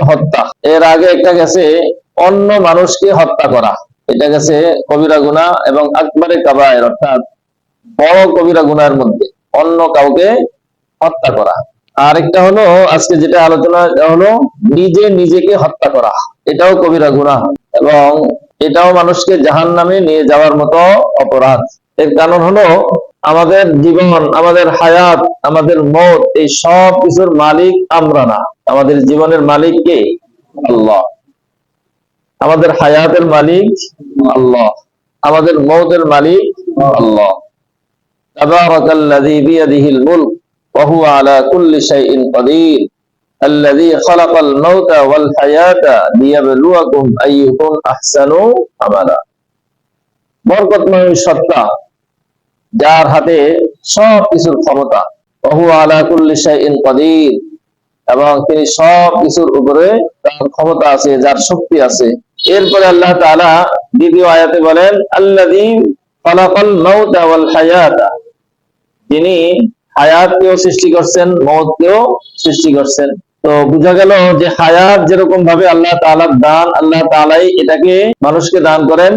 আত্মহত্যা এর আগে একটা গেছে, অন্য মানুষকে হত্যা করা। এটা গেছে কবিরা গুণা এবং আকবরে কাবায়ের, অর্থাৎ বড় কবিরা গুনার মধ্যে। অন্য কাউকে হত্যা করা। আরেকটা হলো, আজকে যেটা আলোচনা হলো নিজে নিজেকে হত্যা করা। এটাও কবিরা গুনাহ এবং এটাও মানুষকে জাহান নামে নিয়ে যাওয়ার মতো অপরাধ। এর কারণ হলো, আমাদের জীবন, আমাদের হায়াত, আমাদের মত, এই সব কিছুর মালিক আমরা না। আমাদের জীবনের মালিক কে আল্লাহ আমাদের হায়াতের মালিক আল্লাহ আমাদের মৌতের মালিক আল্লাহ تبارك الذي بيده الملك وهو على كل شيء قدير الذي خلق الموت والحياة ليبلوكم أيكم أحسن عملا বরকতময় সত্তা যার হাতে সব কিছুর ক্ষমতা বহু আলা কুল্লি শাইইন কাদির এবং তিনি সব কিছুর উপরে তার ক্ষমতা আছে, যার শক্তি আছে। এরপরে আল্লাহ তাআলা দ্বিতীয় আয়াতে বলেন, আল্লাযী খালাকাল মাউতা ওয়াল হায়াতা। তিনি হায়াতকেও সৃষ্টি করছেন মৌতকেও সৃষ্টি করছেন। তো বোঝা গেল যে হায়াত যেরকম ভাবে আল্লাহ তাআলার দান, আল্লাহ তাআলাই এটাকে মানুষকে দান করেন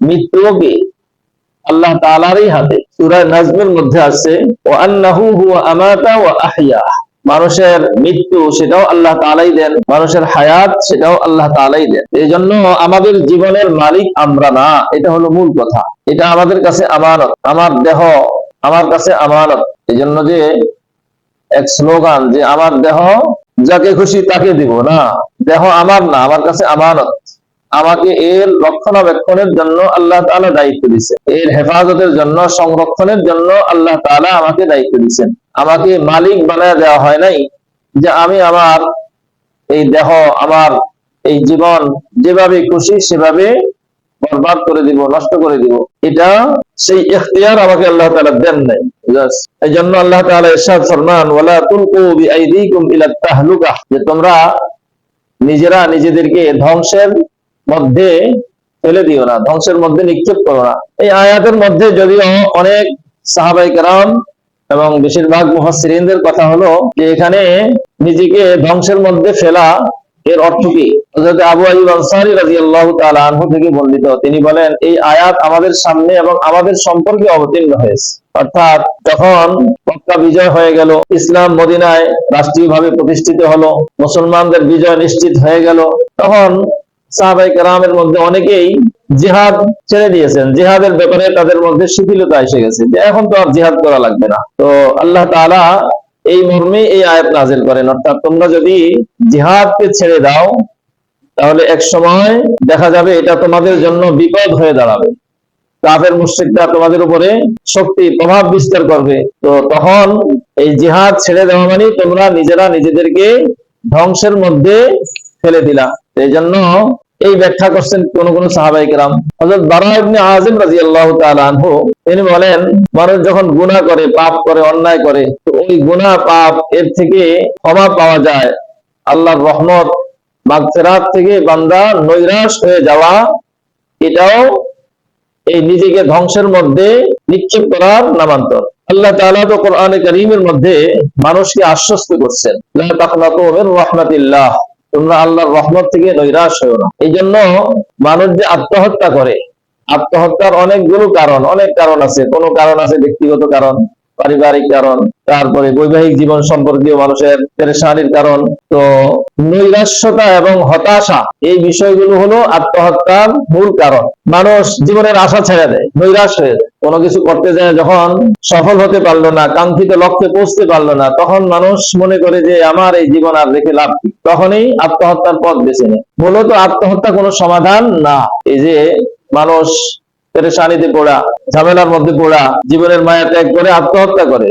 মৃত্যুকে আল্লাহ তালারই হাতে। সূরা নাজমের মধ্যে আছে ও হুয়া আমাতা ওয়া আহইয়া মানুষের মৃত্যু সেটাও আল্লাহ তাআলাই দেন, মানুষের হায়াত সেটাও আল্লাহ তাআলাই দেন। এই জন্য আমাদের জীবনের মালিক আমরা না, এটা হলো মূল কথা। এটা আমাদের কাছে আমানত, আমার দেহ আমার কাছে আমানত। এই জন্য যে এক স্লোগান যে, আমার দেহ যাকে খুশি তাকে দিব না, দেহ আমার না, আমার কাছে আমানত। আমাকে এর রক্ষণাবেক্ষণের জন্য আল্লাহ তাআলা দায়িত্ব দিচ্ছেন এর হেফাজতের জন্য, সংরক্ষণের জন্য আল্লাহ তাআলা আমাকে দায়িত্ব দিচ্ছেন আমাকে মালিক বানায় দেওয়া হয় নাই যে আমি আমার এই দেহ, আমার এই জীবন যেভাবে খুশি সেভাবে বরবাদ করে দিব, নষ্ট করে দিব। এটা সেই ইখতিয়ার আমাকে আল্লাহ তাআলা দেন নাই. এই জন্য আল্লাহ তাআলা ইরশাদ ফরমান, ওয়ালা তুলকু বিআইদিকুম ইলা তাহলুকা যে তোমরা নিজেরা নিজেদেরকে ধ্বংসের মধ্যে ফেলে দিও না, ধ্বংসের মধ্যে নিক্ষেপ করো না। এই আয়াতের মধ্যে যদিও অনেক সাহাবাই কারাম এবং বেশিরভাগ মুহাসসিরিনদের কথা হলো যে এখানে নিজেকে ধ্বংসের মধ্যে ফেলা এর অর্থ কি? আবু আইয়ুব আনসারী রাদিয়াল্লাহু তাআলা আনহু থেকে বর্ণিত। তিনি বলেন, এই আয়াত আমাদের সামনে এবং আমাদের সম্পর্কে অবতীর্ণ হয়েছে। অর্থাৎ যখন মক্কা বিজয় হয়ে গেল, ইসলাম মদিনায় রাষ্ট্রীয়ভাবে প্রতিষ্ঠিত হলো, মুসলমানদের বিজয় নিশ্চিত হয়ে গেল, তখন সাহাবাই কেরামের মধ্যে অনেকেই জিহাদ ছেড়ে দিয়েছেন। জিহাদের ব্যাপারে তাদের মধ্যে শিথিলতা এসে গেছে যে এখন তো আর জিহাদ করা লাগবে না। তো আল্লাহ তাআলা এই মর্মে এই আয়াত নাজিল করেন। অর্থাৎ তোমরা যদি জিহাদকে ছেড়ে দাও, তাহলে এক সময় দেখা যাবে এটা তোমাদের জন্য বিপদ হয়ে দাঁড়াবে। কাফের মুশরিকরা তোমাদের উপরে শক্তি, প্রভাব বিস্তার করবে। তো তখন এই জিহাদ ছেড়ে দেওয়া মানে তোমরা নিজেরা নিজেদেরকে ধ্বংসের মধ্যে ফেলে দিলা এই জন্য এই ব্যাখ্যা করছেন কোন কোন সাহাবাই কেরাম। হযরত বারা ইবনে আযিম রাদিয়াল্লাহু তাআলা আনহু, তিনি বলেন মানুষ যখন গুনাহ করে, পাপ করে, অন্যায় করে, তো ওই গুনাহ, পাপ এর থেকে ক্ষমা পাওয়া যায়। আল্লাহর রহমত মাগফিরাত থেকে বান্দা নৈরাশ হয়ে যাওয়া, এটাও এই নিজেকে ধ্বংসের মধ্যে নিক্ষেপ করার নামান্তর। আল্লাহ তাআলা তো কোরআনে কারীমের মধ্যে মানুষকে আশ্বস্ত করছেন। রাহমাতিল্লাহ। তোমরা আল্লাহর রহমত থেকে নৈরাশ হয়েও না। এই জন্য মানুষ যে আত্মহত্যা করে, আত্মহত্যার অনেকগুলো কারণ, অনেক কারণ আছে। কোনো কারণ আছে, ব্যক্তিগত কারণ। পারিবারিক কারণ, তারপরে বৈবাহিক জীবন সম্পর্কীয় মানুষের পেরেশানির কারণ, তো নৈরাশ্যতা এবং হতাশা, এই বিষয়গুলো হলো আত্মহত্যার মূল কারণ। মানুষ জীবনের আশা ছেড়ে দেয়, নৈরাশ হয়ে কোনো কিছু করতে যায় যখন সফল হতে পারল না, কাঙ্ক্ষিত লক্ষ্যে পৌঁছতে পারল না, তখন মানুষ মনে করে যে আমার এই জীবন আর রেখে লাভ তখনই আত্মহত্যার পথ বেছে নেয়। মূলত আত্মহত্যা কোনো সমাধান না। এই যে মানুষ পেরেশানিতে পড়া, ঝামেলার মধ্যে পড়া, জীবনের মায়া ত্যাগ করে আত্মহত্যা করে।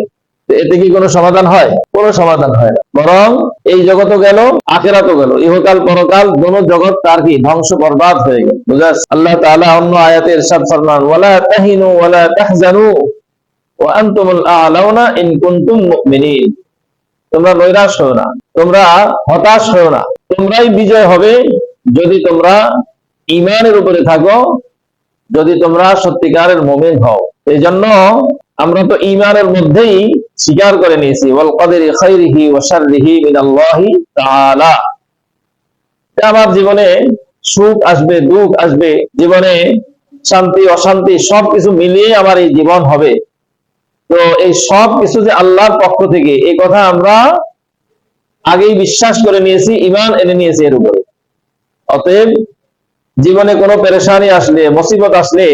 এতে কি কোনো সমাধান হয়? কোনো সমাধান হয় না। বরং এই জগতও গেল, আখেরাতও গেল। ইহকাল পরকাল দোনো জগৎ তার কি? ধ্বংস বরবাদ হয়ে গেল। বুঝাস আল্লাহ তাআলা অন্য আয়াতে ইরশাদ ফরমান, ওয়ালা তাহিনু ওয়ালা তাহজানু ওয়া আনতুমুল আ'লাউনা ইন কুনতুম মুমিনিন। তোমরা নৈরাশ হও না, তোমরা হতাশ হও না। তোমরাই বিজয় হবে যদি তোমরা ইমানের উপরে থাকো যদি তোমরা সত্যিকারের মুমিন হও। এই জন্য আমরা তো ইমানের মধ্যেই স্বীকার করে নিয়েছি, ওয়াল কদরি খাইরিহি ওয়া শাররিহি মিনাল্লাহি তাআলা। আমার জীবনে সুখ আসবে, দুঃখ আসবে, জীবনে শান্তি, অশান্তি সবকিছু মিলিয়ে আমার এই জীবন হবে। তো এই সব কিছু যে আল্লাহর পক্ষ থেকে এই কথা আমরা আগেই বিশ্বাস করে নিয়েছি ইমান এনে নিয়েছি এর উপরে। অতএব জীবনে কোনো পেরেশানি আসলে, মুসিবত আসলে,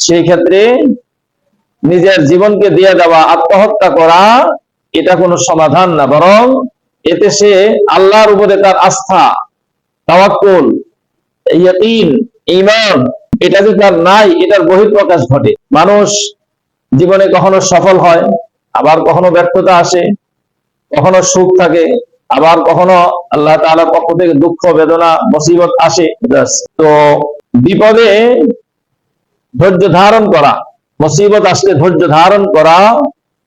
সেই ক্ষেত্রে নিজের জীবনকে দিয়ে দেওয়া, আত্মহত্যা করা, এটা কোনো সমাধান না। বরং এতে সে আল্লাহর উপরে তার আস্থা, তাওয়াক্কুল, ইয়াকিন, ঈমান, এটা যে তার নাই, এটার বহিঃপ্রকাশ ঘটে। মানুষ জীবনে কখনো সফল হয়, আবার কখনো ব্যর্থতা আসে, কখনো সুখ থাকে আবার কখনো আল্লাহ তাআলার পক্ষ থেকে দুঃখ, বেদনা, মুসিবত আসে তো বিপদে ধৈর্য ধারণ করা, মুসিবত আসলে ধৈর্য ধারণ করা,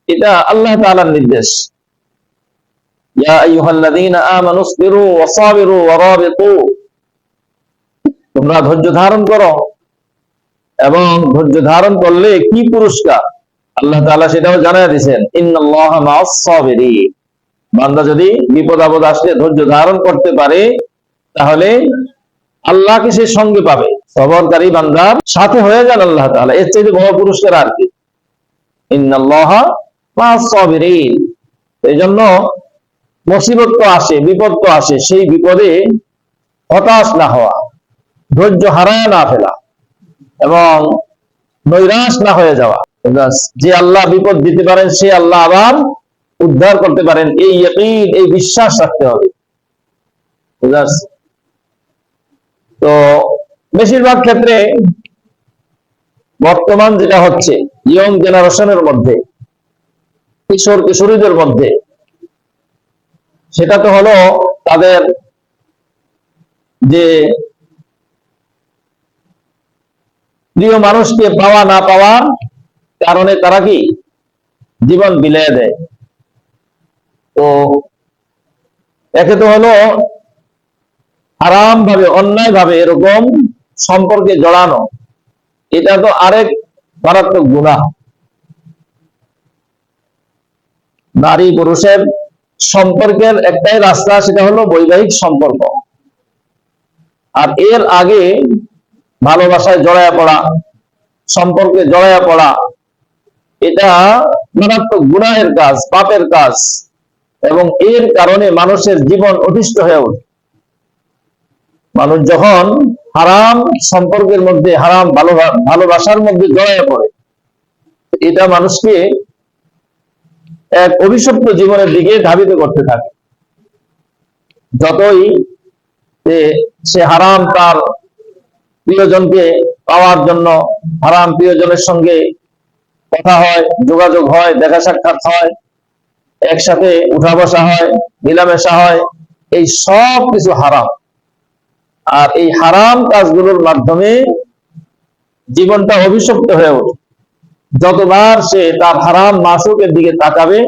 এটা আল্লাহ তাআলার নির্দেশ। তোমরা ধৈর্য ধারণ করো এবং ধৈর্য ধারণ করলে কি পুরস্কার? আল্লাহ সেটাও ইন্নাল্লাহা মা'আস সাবিরিন বান্দা যদি বিপদ আপদ আসলে ধৈর্য ধারণ করতে পারে, তাহলে আল্লাহকে সে সঙ্গে পাবে। সবরকারী বান্দার সাথে হয়ে যান আল্লাহ তাআলা। এর চাইতে বড় পুরস্কার আর কি? এই জন্য মুসিবত তো আসে, বিপদ তো আসে, সেই বিপদে হতাশ না হওয়া, ধৈর্য হারায় না ফেলা এবং নৈরাশ না হয়ে যাওয়া। যে আল্লাহ বিপদ দিতে পারেন, সে আল্লাহ আবার উদ্ধার করতে পারেন, এই ইয়াকিন, এই বিশ্বাস রাখতে হবে। তো বেশিরভাগ ক্ষেত্রে বর্তমান যেটা হচ্ছে ইয়ং জেনারেশনের মধ্যে, কিশোর, কিশোরীদের মধ্যে, সেটা তো হলো তাদের যে প্রিয় মানুষকে পাওয়া না পাওয়া কারণে তারা কি? জীবন বিলিয়ে দেয়। তো একে তো হলো আরাম ভাবে অন্যায় ভাবে এরকম সম্পর্কে জড়ানো। এটা তো আরেক মারাত্মক গুণা নারী পুরুষের সম্পর্কের একটাই রাস্তা, সেটা হলো বৈবাহিক সম্পর্ক। আর এর আগে ভালোবাসায় জড়ায়া পড়া, সম্পর্কে জড়ায়া পড়া, এটা মারাত্মক গুনাহের কাজ, পাপের কাজ। এবং এর কারণে মানুষের জীবন অতিষ্ঠ হয়ে ওঠে। মানুষ যখন হারাম সম্পর্কের মধ্যে, হারাম ভালো ভালোবাসার মধ্যে জড়ায় পড়ে, এটা মানুষকে এক অভিশপ্ত জীবনের দিকে ধাবিত করতে থাকে। যতই সে হারাম তার প্রিয়জনকে পাওয়ার জন্য হারাম প্রিয়জনের সঙ্গে কথা হয়, যোগাযোগ হয়, দেখা সাক্ষাৎ হয় একসাথে উঠা বসা হয়, মিলামেশা হয়, এই সব কিছু হারাম। আর এই হারাম কাজগুলোর মাধ্যমে জীবনটা অভিশপ্ত হয়ে ওঠে। যতবার সে তার হারাম মাসুকের দিকে তাকাবে,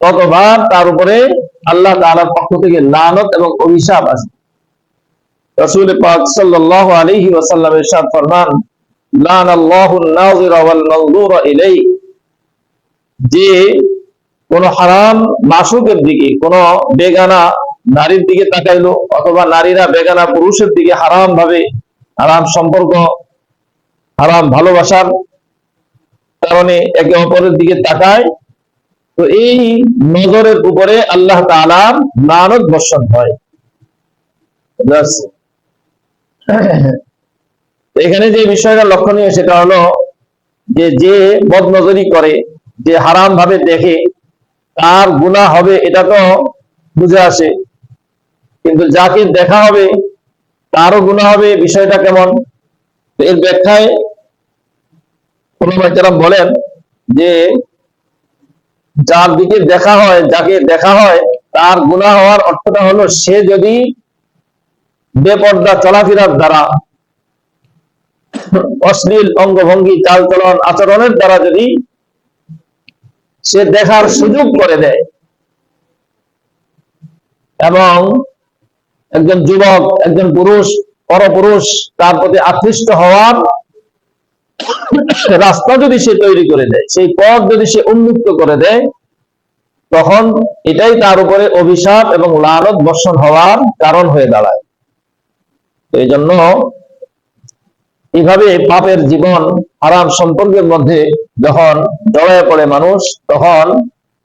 ততবার তার উপরে আল্লাহ তাআলার পক্ষ থেকে লানত এবং অভিশাপ আসবে। রসুল পাক সাল্লাল্লাহু আলাইহি ওয়াসাল্লাম ইরশাদ ফরমান লান আল্লাহু নাযিরা ওয়াল মানযুরা ইলাই যে কোন হারাম মাসুকের দিকে, কোন বেগানা নারীর দিকে তাকাইলো অথবা নারীরা বেগানা পুরুষের দিকে হারাম ভাবে হারাম সম্পর্ক, হারাম ভালোবাসার কারণে একে অপরের দিকে তাকায়, তো এই নজরের উপরে আল্লাহ তাআলার লানত বর্ষণ হয়। এখানে যে বিষয়টা লক্ষণীয় সেটা হলো যে যে বদনজরি করে, যে হারাম ভাবে দেখে তার গুনাহ হবে এটা তো বুঝে আসে। কিন্তু যাকে দেখা হবে, তারও গুনাহ হবে, বিষয়টা কেমন? এর ব্যাখ্যায় বলেন যে, যার দিকে দেখা হয়, যাকে দেখা হয়, তার গুনাহ হওয়ার অর্থটা হলো সে যদি বেপর্দা চলাফেরার দ্বারা, অশ্লীল অঙ্গভঙ্গি, চালচলন আচরণের দ্বারা যদি সে দেখার সুযোগ করে দেয়। এবং একজন যুবক, একজন পুরুষ, পরপুরুষ তার প্রতি আকৃষ্ট হওয়ার রাস্তা যদি সে তৈরি করে দেয়, সেই পথ যদি সে উন্মুক্ত করে দেয়, তখন এটাই তার উপরে অভিশাপ এবং লালত বর্ষণ হওয়ার কারণ হয়ে দাঁড়ায়। এই জন্য এইভাবে পাপের জীবন আরাম সম্পর্কের মধ্যে যখন জড়ায় পড়ে মানুষ, তখন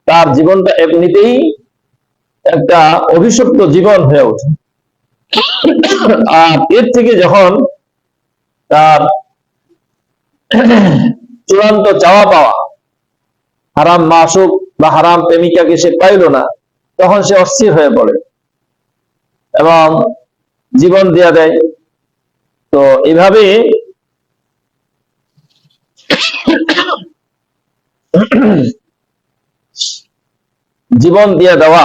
তার জীবনটা এমনিতেই একটা অভিশপ্ত জীবন হয়ে ওঠে। আর এর থেকে যখন তার চূড়ান্ত চাওয়া পাওয়া, হারাম মাসুক বা হারাম প্রেমিকাকে সে পাইল না, তখন সে অস্থির হয়ে পড়ে এবং জীবন দেয়া দেয়। তো এভাবে জীবন দিয়ে দেওয়া,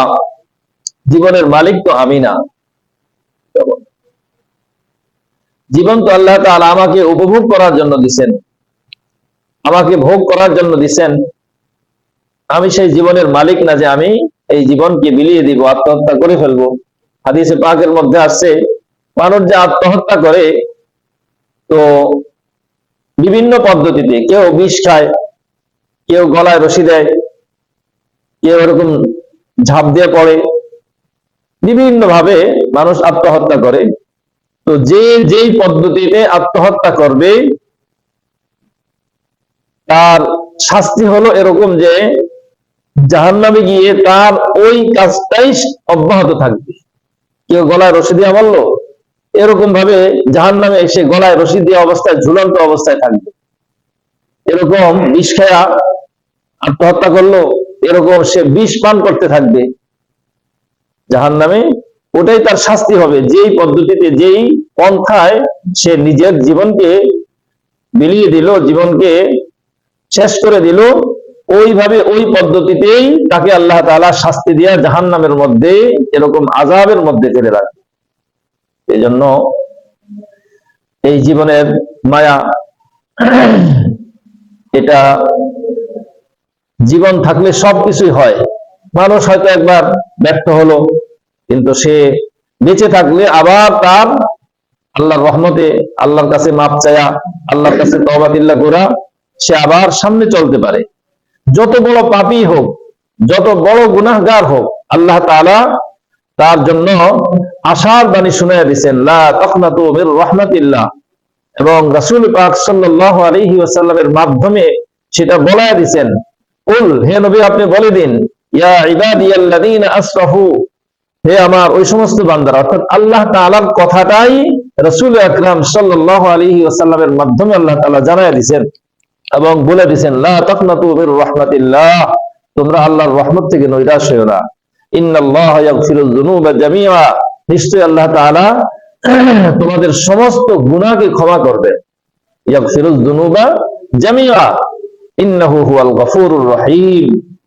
জীবনের মালিক তো আমি না। জীবন তো আল্লাহ তাআলা আমাকে উপভোগ করার জন্য দিছেন, আমাকে ভোগ করার জন্য দিছেন। আমি সেই জীবনের মালিক না যে আমি এই জীবনকে বিলিয়ে দিব, আত্মহত্যা করে ফেলব। হাদিসে পাকের মধ্যে আসছে, মানুষ যে আত্মহত্যা করে, তো বিভিন্ন পদ্ধতিতে কেউ বিষ খায়, কেউ গলায় রশি দেয়, কেউ এরকম ঝাঁপ দিয়ে পড়ে। বিভিন্ন ভাবে মানুষ আত্মহত্যা করে। তো যে, যেই পদ্ধতিতে আত্মহত্যা করবে, তার শাস্তি হলো এরকম যে, জাহান্নামে গিয়ে তার ওই কাজটাই অব্যাহত থাকবে। কেউ গলায় রশি দিয়ে মারলো এরকম ভাবে জাহান নামে এসে গলায় রশি দিয়ে অবস্থায়, ঝুলন্ত অবস্থায় থাকবে। এরকম বিষ খায়া আত্মহত্যা করল, এরকম সে বিষ পান করতে থাকবে। জাহান নামে ওটাই তার শাস্তি হবে। যেই পদ্ধতিতে, যেই পন্থায় সে নিজের জীবনকে বিলিয়ে দিল, জীবনকে শেষ করে দিল, ওইভাবে ওই পদ্ধতিতেই তাকে আল্লাহ তাআলা শাস্তি দিয়া জাহান নামের মধ্যে, এরকম আজাবের মধ্যে ফেলে রাখবে। এই জন্য এই জীবনের মায়া, এটা জীবন থাকলে সবকিছুই হয়। মানুষ হয়তো একবার ব্যর্থ হলো, কিন্তু সে বেঁচে থাকলে আবার তার আল্লাহর রহমতে, আল্লাহর কাছে মাপ চায়া, আল্লাহর কাছে তবাদিল্লা করা, সে আবার সামনে চলতে পারে। যত বড় পাপি হোক, যত বড় গুনাহগার হোক, আল্লাহ তাআলা তার জন্য আশার বাণী শুনাইয়া দিচ্ছেন রাহমাতিল্লাহ। এবং রাসূল পাক সাল্লাল্লাহু আলাইহি ওয়াসাল্লামের মাধ্যমে সেটা বলায়া দিচ্ছেন কুল, হে নবী, আপনি বলে দিন হে আমার ওই সমস্ত বান্দারা। অর্থাৎ আল্লাহ তাআলার কথাটাই রাসূল আকরাম আলাইহি ওয়াসাল্লামের মাধ্যমে আল্লাহ তাআলা জানায়া এবং বলে দিয়েছেন লা তাকনাতু মির রাহমাতিল্লাহ। তোমরা আল্লাহর রহমত থেকে নৈরাশ হইও না। নিশ্চয়ই আল্লাহ তাআলা তোমাদের সমস্ত গুনাহকে ক্ষমা করবে।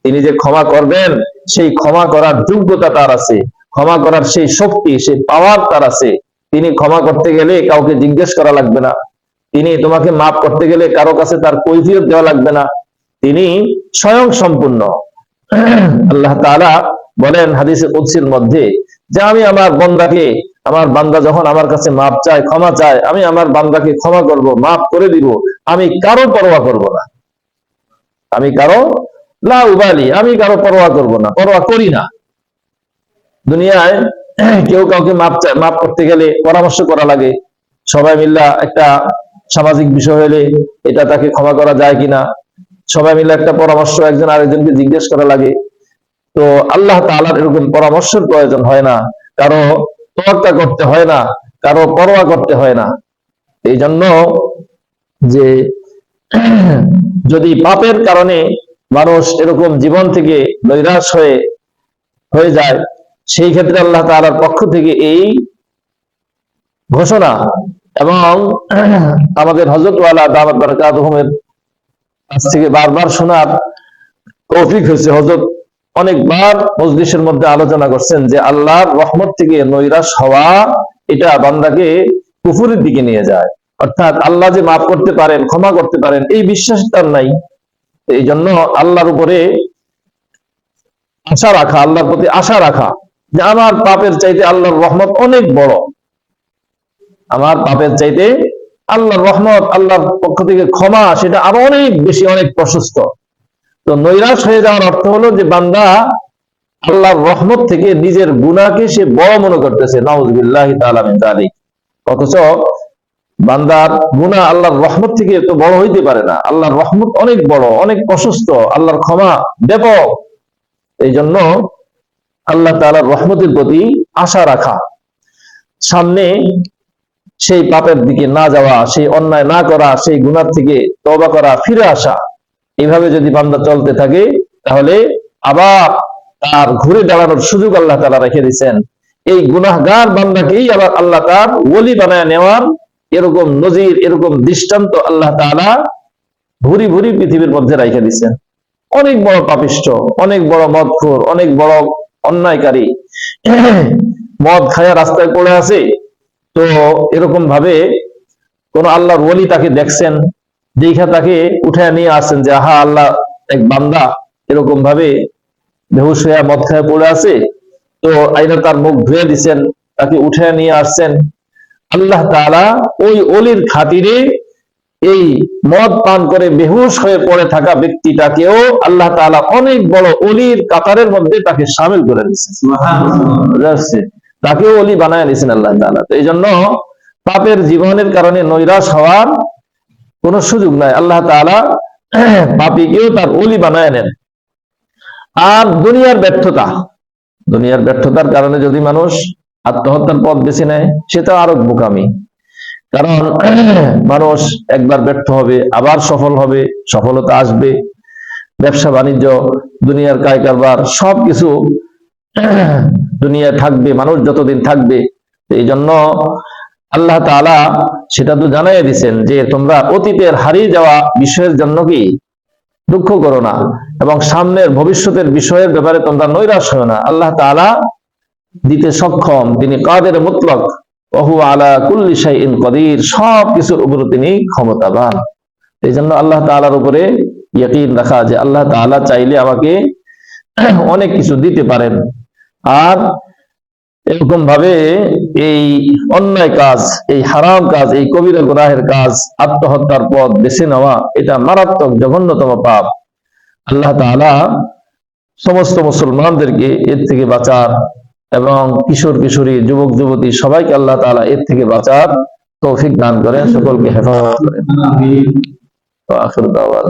তিনি যে ক্ষমা করবেন, সেই ক্ষমা করার যোগ্যতা তার আছে। ক্ষমা করার সেই শক্তি, সেই পাওয়ার তার আছে। তিনি ক্ষমা করতে গেলে কাউকে জিজ্ঞেস করা লাগবে না। তিনি তোমাকে মাফ করতে গেলে কারও কাছে তার কৈফিয়ত দেওয়া লাগবে না। তিনি স্বয়ং সম্পূর্ণ। আল্লাহ তাআলা বলেন হাদিসে কুদসির মধ্যে যে আমি আমার বন্দাকে, আমার বান্দা যখন আমার কাছে মাপ চায়, ক্ষমা চায়, আমি আমার বান্দাকে ক্ষমা করব, মাফ করে দিব, আমি কারও পরোয়া করব না। আমি কারও, লা উবালি, আমি কারও পরোয়া করব না, পরোয়া করি না। দুনিয়ায় কেউ কাউকে মাপ চায় মাফ করতে গেলে পরামর্শ করা লাগে। সবাই মিল্লা একটা সামাজিক বিষয় হলে এটা তাকে ক্ষমা করা যায় কিনা? সবাই মিলে একটা পরামর্শ একজন আরেকজনকে জিজ্ঞেস করা লাগে। তো আল্লাহ তাআলার এরকম পরামর্শের প্রয়োজন হয় না। কারও তোয়াক্কা করতে হয় না, কারও পরোয়া করতে হয় না। এই জন্য যে যদি পাপের কারণে মানুষ এরকম জীবন থেকে নৈরাশ হয়ে হয়ে যায়, সেই ক্ষেত্রে আল্লাহ তাআলার পক্ষ থেকে এই ঘোষণা এবং আমাদের হজরতওয়ালা বারাকাতুহুমের কাছ থেকে বারবার শোনার তৌফিক হয়েছে হজরত অনেকবার মজলিসের মধ্যে আলোচনা করছেন যে আল্লাহর রহমত থেকে নৈরাশ হওয়া এটা বান্দাকে কুফুরের দিকে নিয়ে যায়। অর্থাৎ আল্লাহ যে মাফ করতে পারেন, ক্ষমা করতে পারেন, এই বিশ্বাস তার নাই। এই জন্য আল্লাহর উপরে আশা রাখা, আল্লাহর প্রতি আশা রাখা যে আমার পাপের চাইতে আল্লাহর রহমত অনেক বড়। আমার পাপের চাইতে আল্লাহর রহমত, আল্লাহর পক্ষ থেকে ক্ষমা, সেটা আরও অনেক বেশি, অনেক প্রশস্ত। তো নৈরাশ হয়ে যাওয়ার অর্থ হলো যে বান্দা আল্লাহর রহমত থেকে নিজের গুনাহকে সে বড় মনে করতেছে। নওয়াজবিল্লাহ অথচ বান্দার গুনাহ আল্লাহর রহমত থেকে তো বড় হইতে পারে না। আল্লাহর রহমত অনেক বড়, অনেক প্রশস্ত, আল্লাহর ক্ষমা ব্যাপক। এই জন্য আল্লাহ তাআলার রহমতের প্রতি আশা রাখা। সামনে সেই পাপের দিকে না যাওয়া, সেই অন্যায় না করা, সেই গুনার থেকে তওবা করা, ফিরে আসা এইভাবে যদি বান্দা চলতে থাকে, তাহলে আবার তার ঘুরে দাঁড়ানোর সুযোগ আল্লাহ তাআলা রেখে দিয়েছেন। এই গুনাহগার বান্দাকেই আবার আল্লাহ তার ওলি বানায় নেওয়ার এরকম নজির, এরকম দৃষ্টান্ত আল্লাহ তাআলা ভুরি ভুরি পৃথিবীর মধ্যে রেখে দিয়েছেন। অনেক বড় পাপিষ্ট অনেক বড় মদখোর, অনেক বড় অন্যায়কারী। মদ খায়া রাস্তায় পড়ে আছে। তো এরকম ভাবে কোন আল্লাহর ওলি তাকে দেখছেন দেখা তাকে উঠে নিয়ে আসছেন যে আহা আল্লাহ এক বান্দা এরকম ভাবে বেহুশ হয়ে মদ খায় পড়ে আছে। তো আইনা তার মুখ ধুয়ে দিছেন তাকে উঠে নিয়ে আসছেন। আল্লাহ তাআলা ওই অলির খাতিরে এই মদ পান করে বেহুশ হয়ে পড়ে থাকা ব্যক্তিটাকেও আল্লাহ তাআলা অনেক বড় অলির কাতারের মধ্যে তাকে সামিল করে দিচ্ছেন তাকেও অলি বানায় নিয়েছেন আল্লাহ তাআলা। তো এই জন্য পাপের জীবনের কারণে নৈরাশ হওয়ার কোন সুযোগ নাই। আল্লাহ তাআলা পাপীকেও তার অলি বানায় নেন। আর দুনিয়ার ব্যর্থতা, দুনিয়ার ব্যর্থতার কারণে যদি মানুষ আত্মহত্যার পথ বেছে নেয় সেটা আরও বোকামি। কারণ মানুষ একবার ব্যর্থ হবে, আবার সফল হবে, সফলতা আসবে। ব্যবসা, বাণিজ্য, দুনিয়ার কায় কারবার, সবকিছু দুনিয়ায় থাকবে, মানুষ যতদিন থাকবে, এই জন্য আল্লাহ তাআলা সেটা তো জানাই দিছেন যে তোমরা অতীতের হারিয়ে যাওয়া বিষয়ের জন্য কি দুঃখ করো না এবং সামনের ভবিষ্যতের বিষয়ের ব্যাপারে তোমরা নৈরাশ হও না। আল্লাহ তাআলা দিতে সক্ষম, তিনি কাদের মুতলক? ওহু আলা কুল্লি শাইইন কদির সব কিছুর উপর তিনি ক্ষমতাবান। এই জন্য আল্লাহ তাআলার উপরে ইয়াকিন রাখা যে আল্লাহ তাআলা চাইলে আমাকে অনেক কিছু দিতে পারেন। আর এরকম ভাবে এই অন্যায় কাজ এই হারাম কাজ এই কবিরা গুনাহের কাজ আত্মহত্যার পথ বেছে নেওয়া এটা মারাত্মক জঘন্যতম পাপ। আল্লাহ তাআলা সমস্ত মুসলমানদেরকে এর থেকে বাঁচার এবং কিশোর কিশোরী যুবক যুবতী সবাইকে আল্লাহ তাআলা এর থেকে বাঁচার তৌফিক দান করেন সকলকে হেফাজত করেন।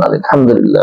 আলহামদুলিল্লাহ